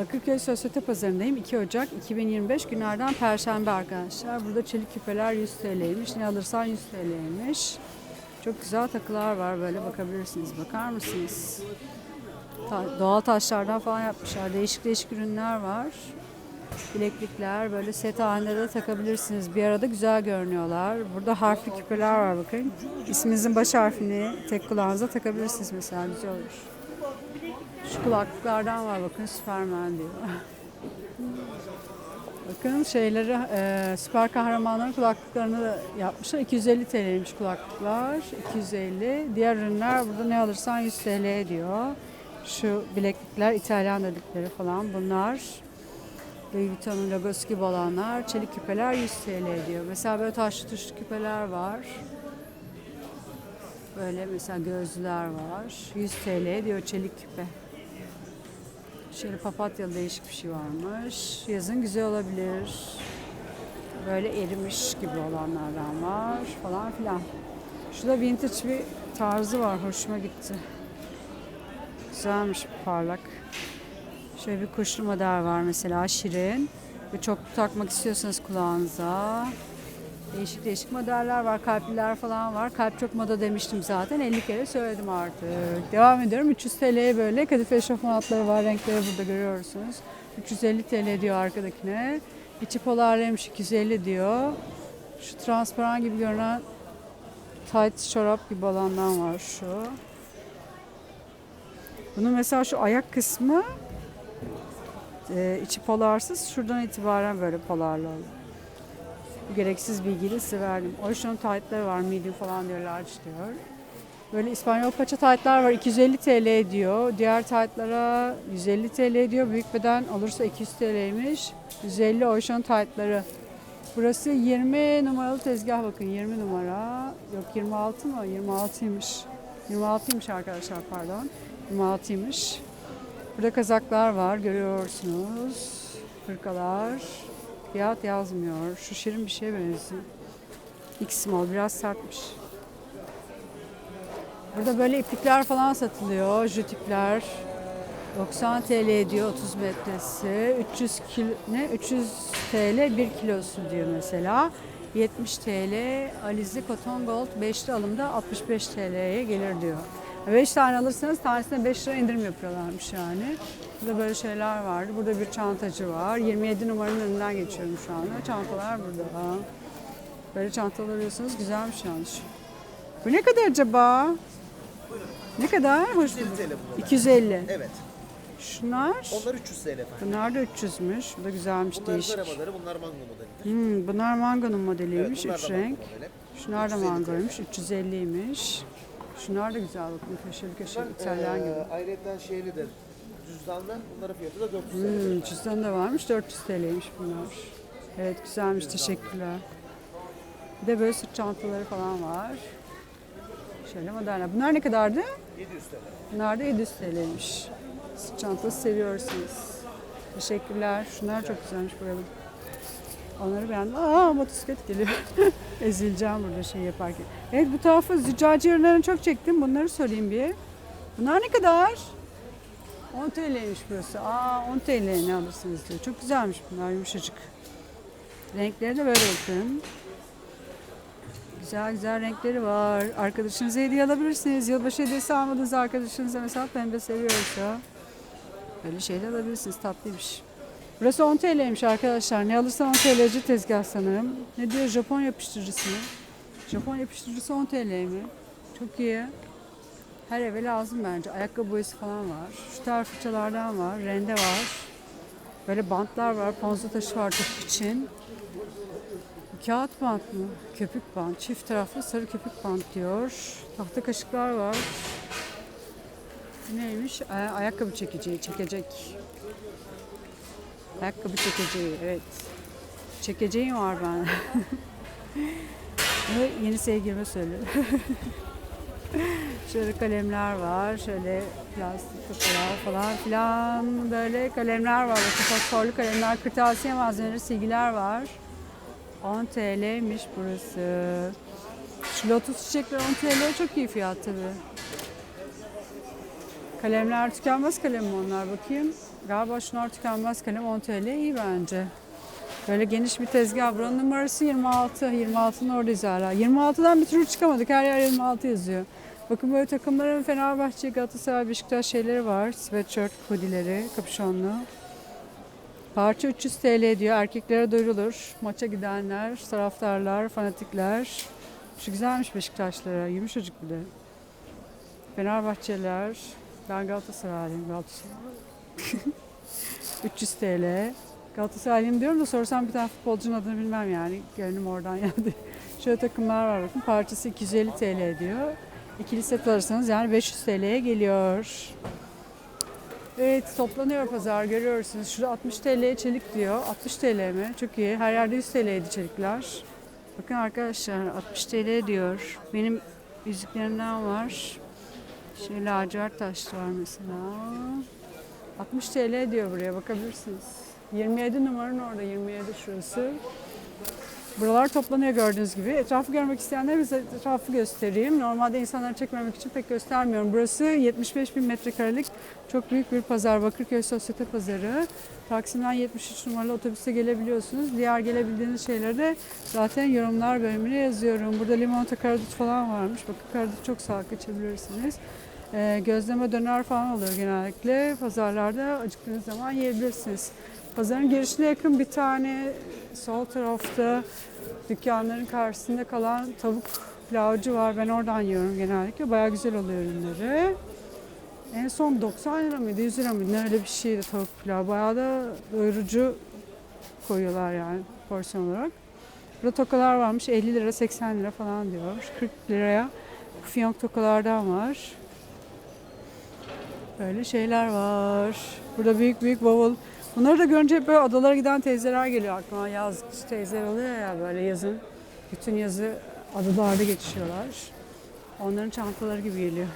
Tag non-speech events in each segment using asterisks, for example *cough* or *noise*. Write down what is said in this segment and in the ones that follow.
Bakırköy Sosyete Pazarı'ndayım. 2 Ocak 2025 günlerden Perşembe arkadaşlar. Burada çelik küpeler 100 TL'ymiş. Ne alırsan 100 TL'ymiş. Çok güzel takılar var böyle bakabilirsiniz. Bakar mısınız? Ta- doğal taşlardan falan yapmışlar. Değişik değişik ürünler var. Bileklikler böyle set halinde de takabilirsiniz. Bir arada güzel görünüyorlar. Burada harfli küpeler var bakın. İsminizin baş harfini tek kulağınıza takabilirsiniz mesela. Güzel olur. Şu kulaklıklardan var bakın Superman diyor. bakın şeyleri e, süper kahramanların kulaklıklarını da yapmışlar. 250 TL'ymiş kulaklıklar. 250. Diğer ürünler burada ne alırsan 100 TL diyor. Şu bileklikler İtalyan dedikleri falan bunlar. Louis Vuitton'un logosu gibi olanlar. Çelik küpeler 100 TL diyor. Mesela böyle taşlı tuşlu küpeler var. Böyle mesela gözlüler var. 100 TL diyor çelik küpe. Şöyle papatyalı değişik bir şey varmış. Yazın güzel olabilir. Böyle erimiş gibi olanlardan var falan filan. Şurada vintage bir tarzı var. Hoşuma gitti. Güzelmiş parlak. Şöyle bir kuşlu model var mesela şirin. Ve çok takmak istiyorsanız kulağınıza. Değişik değişik modeller var. Kalpliler falan var. Kalp çok moda demiştim zaten. 50 kere söyledim artık. Devam ediyorum. 300 TL'ye böyle kadife eşofman altları var. Renkleri burada görüyorsunuz. 350 TL diyor arkadakine. İçi polarlıymış 250 diyor. Şu transparan gibi görünen tight çorap gibi olandan var şu. Bunun mesela şu ayak kısmı e, içi polarsız. Şuradan itibaren böyle polarlı oldu. Gereksiz bilgiyi size verdim. Ocean tight'ları var. Medium falan diyor. Large diyor. Böyle İspanyol paça tight'lar var. 250 TL diyor. Diğer tight'lara 150 TL diyor. Büyük beden olursa 200 TL'ymiş. 150 Ocean tight'ları. Burası 20 numaralı tezgah bakın 20 numara. Yok 26 mı? 26'ymış. 26'ymış arkadaşlar pardon. 26'ymış. Burada kazaklar var görüyorsunuz. Hırkalar. Fiyat yazmıyor. Şu şirin bir şeye benziyor. X small biraz sertmiş. Burada böyle iplikler falan satılıyor. Jütipler. 90 TL diyor 30 metresi. 300 kilo, ne? 300 TL 1 kilosu diyor mesela. 70 TL Alize Cotton Gold 5'li alımda 65 TL'ye gelir diyor. 5 tane alırsanız tanesine 5 lira indirim yapıyorlarmış yani. Burada böyle şeyler vardı. Burada bir çantacı var. 27 numaranın önünden geçiyorum şu anda. Çantalar burada. Böyle çantalar alıyorsunuz. Güzelmiş yalnız. Bu ne kadar acaba? Ne kadar? Hoş 250 TL bunlar. 250. Evet. Şunlar? Onlar 300 TL efendim. Bunlar da 300'müş. Bu da güzelmiş Bunlar değişik. Zara modeli, bunlar Mango modelidir. Hmm, bunlar mangonun Evet, modeliymiş. bunlar 3 da renk. Modeli. Şunlar da 350 mangoymuş. 350'ymiş. Şunlar da güzel bakın. Köşeli köşeli İtalyan gibi. Ee, ayrıca şeylidir. Cüzdanlar, bunların fiyatı da 400 TL. Hmm, cüzdan da varmış. 400 TL'ymiş bunlar. Evet güzelmiş. Teşekkürler. Bir de böyle sırt çantaları falan var. Şöyle modeller. Bunlar ne kadardı? 700 TL. Bunlar da 700 TL'ymiş. Sırt çantası seviyorsunuz. Teşekkürler. Şunlar çok güzelmiş buranın. Onları beğendim. Aa motosiklet geliyor. *laughs* Ezileceğim burada şey yaparken. Evet bu tarafa züccaci ürünlerini çok çektim. Bunları sorayım bir. Bunlar ne kadar? 10 TL'ymiş burası. Aa 10 TL ne alırsınız diyor. Çok güzelmiş bunlar yumuşacık. Renkleri de böyle bakın. Güzel güzel renkleri var. Arkadaşınıza hediye alabilirsiniz. Yılbaşı hediyesi almadığınız arkadaşınıza mesela pembe seviyorsa böyle şeyler alabilirsiniz. Tatlıymış. Burası 10 TL'ymiş arkadaşlar. Ne alırsan 10 TL'ci tezgah sanırım. Ne diyor Japon yapıştırıcısı mı? Japon yapıştırıcısı 10 TL mi? Çok iyi. Her eve lazım bence. Ayakkabı boyası falan var. Şu tarz fırçalardan var. Rende var. Böyle bantlar var. Ponza taşı var topuk için. Kağıt bant mı? Köpük bant. Çift taraflı sarı köpük bant diyor. Tahta kaşıklar var. Neymiş? Ay- ayakkabı çekeceği, çekecek. Ayakkabı çekeceği, evet. Çekeceğim var ben. *laughs* Bunu yeni sevgilime söylüyorum. *laughs* *laughs* Şöyle kalemler var, şöyle plastik kutular falan filan böyle kalemler var. Bakın fosforlu kalemler, kırtasiye malzemeleri, silgiler var. 10 TL'miş burası. Şu lotus çiçekler 10 TL çok iyi fiyat tabii. Kalemler tükenmez kalem mi onlar bakayım. Galiba şunlar tükenmez kalem 10 TL iyi bence. Böyle geniş bir tezgah. Buranın numarası 26. 26'nın oradayız hala. 26'dan bir türlü çıkamadık. Her yer 26 yazıyor. Bakın böyle takımların Fenerbahçe, Galatasaray, Beşiktaş şeyleri var. Sweatshirt, hoodileri, kapüşonlu. Parça 300 TL diyor. Erkeklere doyurulur. Maça gidenler, taraftarlar, fanatikler. Şu güzelmiş Beşiktaşlara. Yumuşacık bir de. Fenerbahçeliler. Ben Galatasaraylıyım. Galatasaray. 300 *laughs* TL. Galatasaraylıyım diyorum da sorsam bir tane futbolcunun adını bilmem yani. Gönlüm oradan *laughs* geldi. Şöyle takımlar var bakın. Parçası 250 TL diyor. İkili set alırsanız yani 500 TL'ye geliyor. Evet toplanıyor pazar görüyorsunuz. Şurada 60 TL'ye çelik diyor. 60 TL mi? Çok iyi. Her yerde 100 TL'ydi çelikler. Bakın arkadaşlar 60 TL diyor. Benim yüzüklerimden var. Şey lacivert taşlı var mesela. 60 TL diyor buraya bakabilirsiniz. 27 numaranın orada 27 şurası. Buralar toplanıyor gördüğünüz gibi. Etrafı görmek isteyenler bize etrafı göstereyim. Normalde insanları çekmemek için pek göstermiyorum. Burası 75 bin metrekarelik çok büyük bir pazar. Bakırköy Sosyete Pazarı. Taksim'den 73 numaralı otobüse gelebiliyorsunuz. Diğer gelebildiğiniz şeyleri de zaten yorumlar bölümüne yazıyorum. Burada limonata karadut falan varmış. Bakın karadut çok sağlıklı içebilirsiniz. Ee, gözleme döner falan oluyor genellikle. Pazarlarda acıktığınız zaman yiyebilirsiniz. Pazarın girişine yakın bir tane sol tarafta dükkanların karşısında kalan tavuk pilavcı var. Ben oradan yiyorum genellikle. Bayağı güzel oluyor ürünleri. En son 90 lira mıydı 100 lira mıydı ne öyle bir şeydi tavuk pilav. Bayağı da doyurucu koyuyorlar yani porsiyon olarak. Burada tokalar varmış 50 lira 80 lira falan diyor. 40 liraya fiyonk tokalardan var. Böyle şeyler var. Burada büyük büyük bavul. Bunları da görünce hep böyle adalara giden teyzeler geliyor aklıma. Yazlıkçı teyzeler oluyor ya böyle yazın. Bütün yazı adalarda geçiyorlar. Onların çantaları gibi geliyor.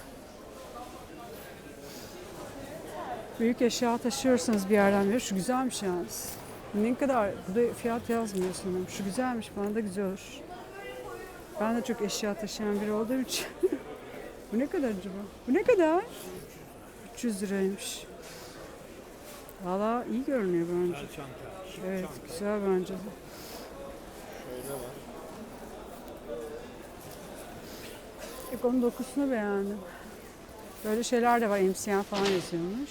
Büyük eşya taşıyorsanız bir yerden bir şu güzelmiş yalnız. Ne kadar burada fiyat yazmıyor sanırım. Şu güzelmiş bana da güzel olur. Ben de çok eşya taşıyan biri olduğum için. *laughs* Bu ne kadar acaba? Bu ne kadar? 300 liraymış. Valla iyi görünüyor bence. Evet güzel bence de. Yok onun dokusunu beğendim. Böyle şeyler de var. MCN falan yazıyormuş.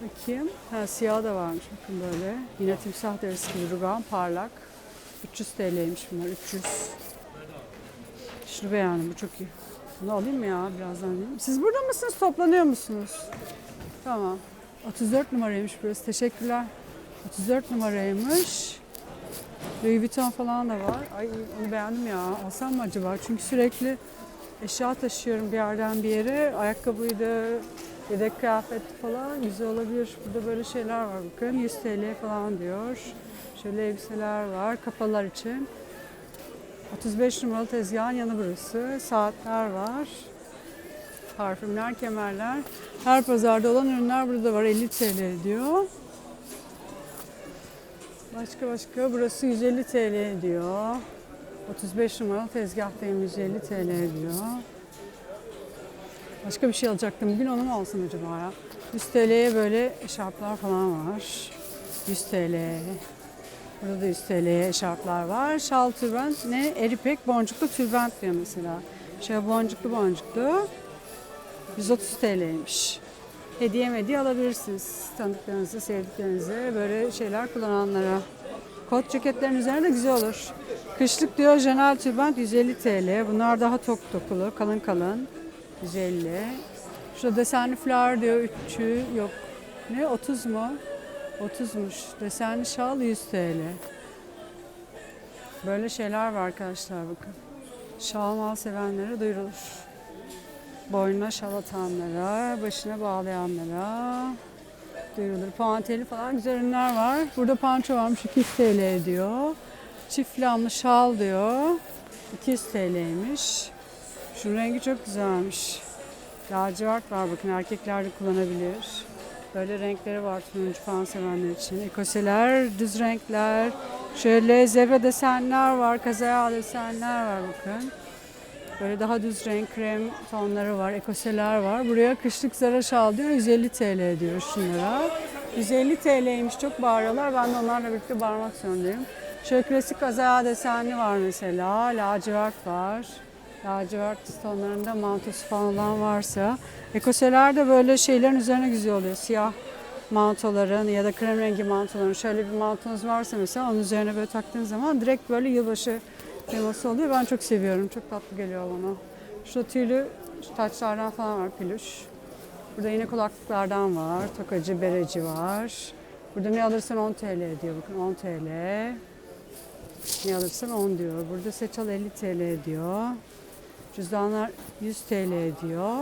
Bakayım. Ha siyah da varmış. Bakın böyle. Yine timsah derisi gibi rugan parlak. 300 TL'ymiş bunlar. 300. Şunu beğendim. Bu çok iyi. Bunu alayım mı ya birazdan alayım. Siz burada mısınız? Toplanıyor musunuz? Tamam. 34 numaraymış burası. Teşekkürler. 34 numaraymış. Louis Vuitton falan da var. Ay onu beğendim ya. Alsam mı acaba? Çünkü sürekli eşya taşıyorum bir yerden bir yere. Ayakkabıydı, yedek kıyafet falan güzel olabilir. Burada böyle şeyler var bakın. 100 TL falan diyor. Şöyle elbiseler var kapalılar için. 35 numaralı tezgahın yanı burası. Saatler var. Parfümler, kemerler. Her pazarda olan ürünler burada var. 50 TL diyor. Başka başka burası 150 TL diyor. 35 numaralı tezgahtayım 150 TL diyor. Başka bir şey alacaktım. Bugün onu mu alsam acaba ya? 100 TL'ye böyle eşarplar falan var. 100 TL. Burada da 100 TL'ye eşarplar var. Şal tülbent ne? Eripek boncuklu tülbent diyor mesela. Şöyle boncuklu boncuklu. 130 TL'ymiş. Hediye hediye alabilirsiniz. Tanıdıklarınıza, sevdiklerinize böyle şeyler kullananlara. Kot ceketlerin üzerine de güzel olur. Kışlık diyor Janel tülbent 150 TL. Bunlar daha tok dokulu, kalın kalın. 150. Şurada desenli flower diyor 3'ü yok. Ne 30 mu? 30'muş. Desenli şal 100 TL. Böyle şeyler var arkadaşlar bakın. Şal mal sevenlere duyurulur. Boynuna şal atanlara, başına bağlayanlara duyurulur. Puantiyeli falan güzel ürünler var. Burada panço varmış 200 TL diyor. Çift lamlı şal diyor. 200 TL'ymiş. Şunun rengi çok güzelmiş. Lacivert var bakın erkekler de kullanabilir. Böyle renkleri var turuncu falan sevenler için. Ekoseler, düz renkler. Şöyle zebra desenler var, kazaya desenler var bakın. Böyle daha düz renk krem tonları var, ekoseler var. Buraya kışlık zara şal diyor, 150 TL diyor şunlara. 150 TL'ymiş, çok bağırıyorlar. Ben de onlarla birlikte bağırmak zorundayım. Şöyle klasik azaya desenli var mesela, lacivert var. Lacivert tonlarında mantosu falan varsa. Ekoseler de böyle şeylerin üzerine güzel oluyor. Siyah mantoların ya da krem rengi mantoların şöyle bir mantonuz varsa mesela onun üzerine böyle taktığın zaman direkt böyle yılbaşı teması oluyor. Ben çok seviyorum. Çok tatlı geliyor bana. Şurada tüylü taçlardan falan var peluş. Burada yine kulaklıklardan var. Tokacı, bereci var. Burada ne alırsan 10 TL diyor. Bakın 10 TL. Ne alırsan 10 diyor. Burada seçal 50 TL diyor. Cüzdanlar 100 TL diyor.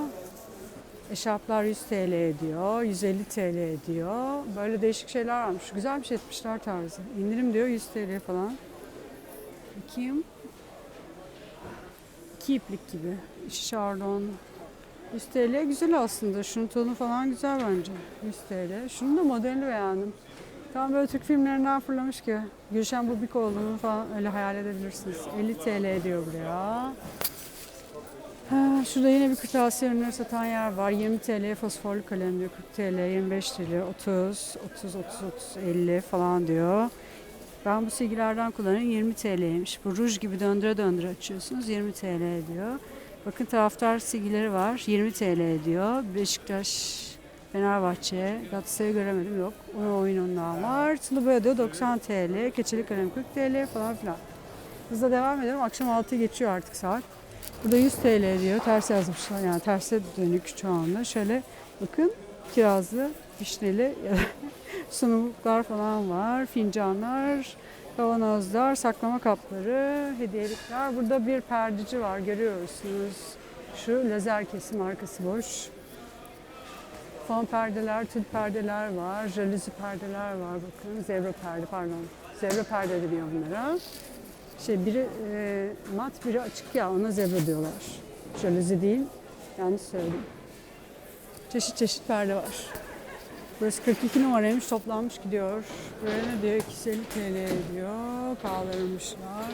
Eşarplar 100 TL ediyor, 150 TL ediyor. Böyle değişik şeyler varmış. Güzelmiş etmişler tarzı. İndirim diyor 100 TL falan. Bakayım. İki iplik gibi. Şardon. 100 TL güzel aslında. Şunun tonu falan güzel bence. 100 TL. Şunun da modelini beğendim. Tam böyle Türk filmlerinden fırlamış ki. Gülşen Bubik olduğunu falan öyle hayal edebilirsiniz. 50 TL diyor buraya. Ha, şurada yine bir kırtasiye ürünleri satan yer var. 20 TL fosforlu kalem diyor. 40 TL, 25 TL, 30, 30, 30, 30, 50 falan diyor. Ben bu silgilerden kullanıyorum. 20 TL'ymiş. Bu ruj gibi döndüre döndüre açıyorsunuz. 20 TL diyor. Bakın taraftar silgileri var. 20 TL diyor. Beşiktaş, Fenerbahçe, Galatasaray'ı göremedim yok. Onun oyunundan var. Sılı boya diyor 90 TL. Keçeli kalem 40 TL falan filan. Hızla devam edelim. Akşam 6 geçiyor artık saat. Burada 100 TL diyor. Ters yazmışlar. Yani terse dönük şu anda. Şöyle bakın kirazlı, vişneli sunumluklar falan var. Fincanlar, kavanozlar, saklama kapları, hediyelikler. Burada bir perdeci var görüyorsunuz. Şu lazer kesim arkası boş. Fon perdeler, tül perdeler var, jaluzi perdeler var bakın. Zebra perde pardon. Zebra perde deniyor bunlara. Şey biri e, mat biri açık ya ona zebra diyorlar. Jaluzi değil. Yanlış söyledim. Çeşit çeşit perde var. Burası 42 numaraymış toplanmış gidiyor. Buraya ne diyor? 250 TL diyor. Kaldırmışlar.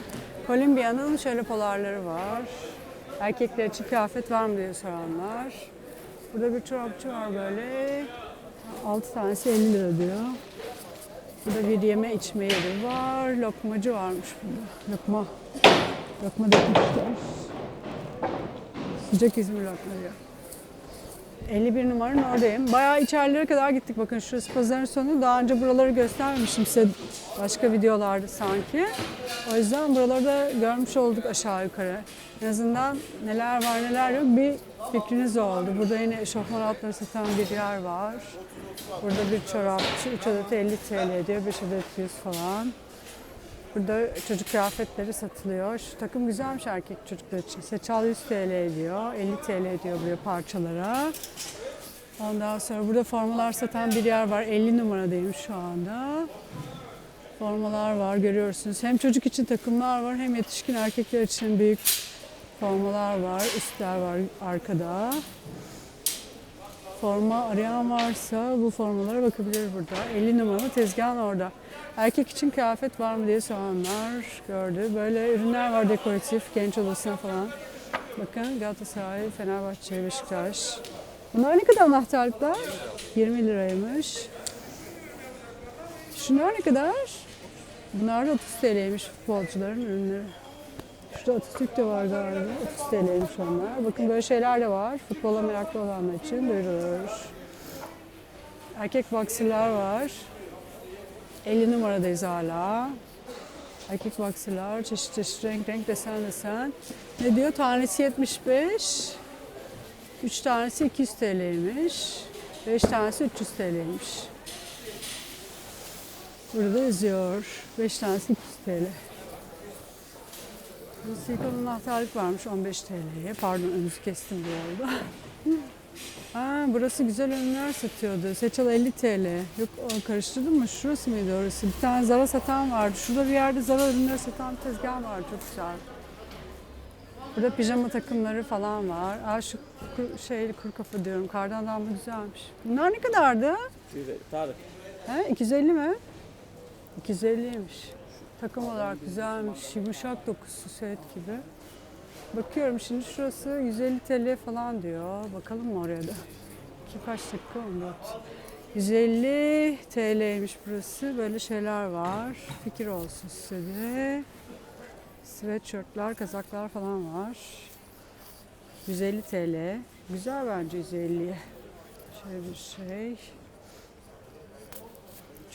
Columbia'nın şöyle polarları var. Erkekler için kıyafet var mı diye soranlar. Burada bir çorapçı var böyle. 6 tanesi 50 lira diyor. Burada bir yeme içme yeri var. Lokmacı varmış burada. Lokma. Lokma dökmüşler. Sıcak İzmir lokmacı. 51 numaranın oradayım. Bayağı içerilere kadar gittik. Bakın şurası pazarın sonu. Daha önce buraları göstermemiştim size başka videolarda sanki. O yüzden buraları da görmüş olduk aşağı yukarı. En azından neler var neler yok bir fikriniz oldu. Burada yine eşofman altları satan bir yer var. Burada bir çorapçı 3 adet 50 TL diyor, 5 adet 100 falan. Burada çocuk kıyafetleri satılıyor. Şu takım güzelmiş erkek çocuklar için. Seçal 100 TL diyor, 50 TL diyor buraya parçalara. Ondan sonra burada formalar satan bir yer var. 50 numaradayım şu anda. Formalar var görüyorsunuz. Hem çocuk için takımlar var hem yetişkin erkekler için büyük formalar var. Üstler var arkada. Forma arayan varsa bu formalara bakabilir burada. 50 numaralı tezgahın orada. Erkek için kıyafet var mı diye soranlar gördü. Böyle ürünler var dekoratif, genç odasına falan. Bakın Galatasaray, Fenerbahçe, Beşiktaş. Bunlar ne kadar anahtarlıklar? 20 liraymış. Şunlar ne kadar? Bunlar da 30 TL'ymiş futbolcuların ürünleri. Şurada Atatürk de var galiba. 30 TL'ymiş onlar. Bakın böyle şeyler de var. Futbola meraklı olanlar için duyurulur. Erkek boxer'lar var. 50 numaradayız hala. Erkek boxer'lar, çeşit çeşit renk renk desen desen. Ne diyor? Tanesi 75. 3 tanesi 200 TL'ymiş. 5 tanesi 300 TL'ymiş. Burada yazıyor. 5 tanesi 200 TL. Silikon anahtarlık varmış 15 TL'ye. Pardon önünüzü kestim bu arada. *laughs* ha, burası güzel ürünler satıyordu. Seçal 50 TL. Yok karıştırdım mı? Şurası mıydı orası? Bir tane Zara satan vardı. Şurada bir yerde Zara ürünleri satan bir tezgah var. Çok güzel. Burada pijama takımları falan var. Aa, şu kur, şey kuru kafa diyorum. Kardan damla güzelmiş. Bunlar ne kadardı? Tarık. He, 250 mi? 250'ymiş. Takım olarak güzelmiş. Yumuşak dokusu set gibi. Bakıyorum şimdi şurası 150 TL falan diyor. Bakalım mı oraya da? Ki kaç dakika 14. 150 TL'ymiş burası. Böyle şeyler var. Fikir olsun size de. Sweatshirtler, kazaklar falan var. 150 TL. Güzel bence 150'ye. Şöyle bir şey.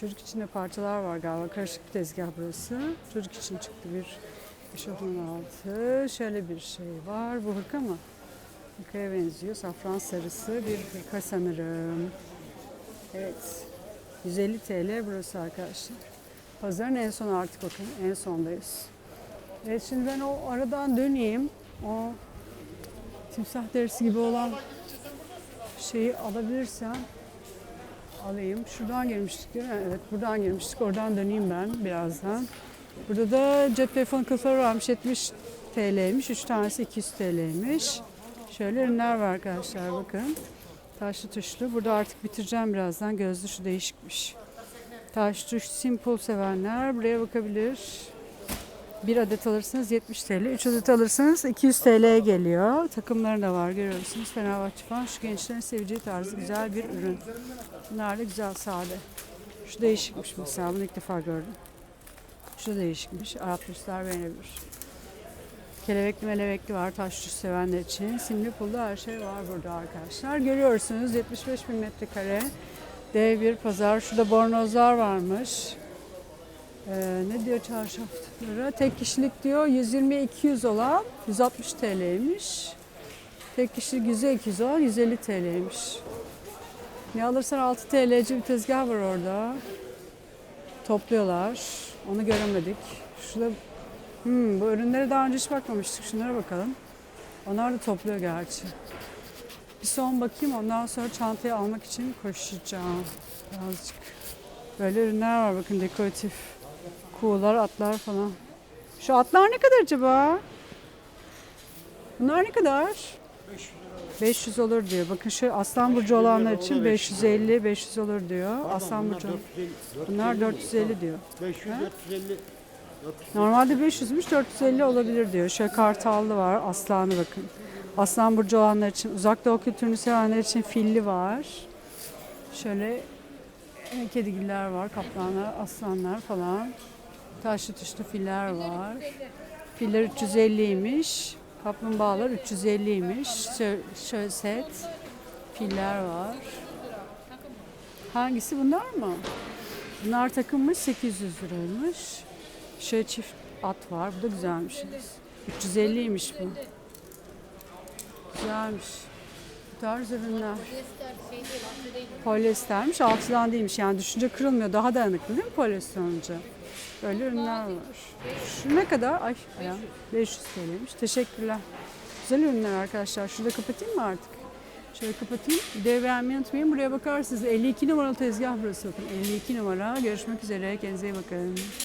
Çocuk için de parçalar var galiba. Karışık bir tezgah burası. Çocuk için çıktı bir eşofman altı. Şöyle bir şey var. Bu hırka mı? Hırkaya benziyor. Safran sarısı bir hırka sanırım. Evet. 150 TL burası arkadaşlar. Pazarın en son artık bakın. En sondayız. Evet şimdi ben o aradan döneyim. O timsah derisi gibi olan şeyi alabilirsem alayım. Şuradan girmiştik değil mi? Evet buradan girmiştik. Oradan döneyim ben birazdan. Burada da cep telefonu kılıfları varmış. 70 TL'ymiş. 3 tanesi 200 TL'ymiş. Şöyle ürünler var arkadaşlar bakın. Taşlı tuşlu. Burada artık bitireceğim birazdan. Gözlü şu değişikmiş. Taşlı tuş simple sevenler buraya bakabilir. Bir adet alırsanız 70 TL. 3 adet alırsanız 200 TL'ye geliyor. Takımları da var görüyorsunuz. Fenerbahçe falan. Şu gençlerin seveceği tarzı güzel bir ürün. Bunlar da güzel sade. Şu değişikmiş mesela. Bunu ilk defa gördüm. Şu değişikmiş. Arap turistler beğenebilir. Kelebekli melebekli var taş tuş sevenler için. Simli pullu her şey var burada arkadaşlar. Görüyorsunuz 75 bin metrekare dev bir pazar. Şurada bornozlar varmış. Ee, ne diyor çarşafları? Tek kişilik diyor 120-200 olan 160 TL'ymiş. Tek kişilik 100'e 200 olan 150 TL'ymiş. Ne alırsan 6 TL'ci bir tezgah var orada. Topluyorlar. Onu göremedik. Şurada hmm, bu ürünlere daha önce hiç bakmamıştık. Şunlara bakalım. Onlar da topluyor gerçi. Bir son bakayım ondan sonra çantayı almak için koşacağım. Birazcık. Böyle ürünler var bakın dekoratif. Kuğular, atlar falan. Şu atlar ne kadar acaba? Bunlar ne kadar? 500 olur diyor. Bakın şu aslan burcu olanlar için 550 500 olur diyor. Aslan burcu. Bunlar 450 diyor. 500, 450. Normalde 500'müş 450 olabilir diyor. Şöyle kartallı var. Aslanı bakın. Aslan burcu olanlar için, uzak doğu kültürünü sevenler için filli var. Şöyle kedigiller var, kaplanlar, aslanlar falan. Taşlı tuşlu filler var. Filler 350'ymiş. Kaplumbağalar 350'ymiş. Şöyle, set filler var. Hangisi bunlar mı? Bunlar takımmış 800 liraymış. Şöyle çift at var. Bu da güzelmiş. 350'ymiş bu. Güzelmiş. Bu tarz ürünler. Polyestermiş. Altıdan değilmiş. Yani düşünce kırılmıyor. Daha dayanıklı değil mi polyester olunca? Böyle ürünler var. Şu ne kadar? Ay ayağım. 500 TL'ymiş. Teşekkürler. Güzel ürünler arkadaşlar. Şurada kapatayım mı artık? Şöyle kapatayım. Beğenmeyi unutmayın. Buraya bakarsınız. 52 numaralı tezgah burası bakın. 52 numara. Görüşmek üzere. Kendinize iyi bakın.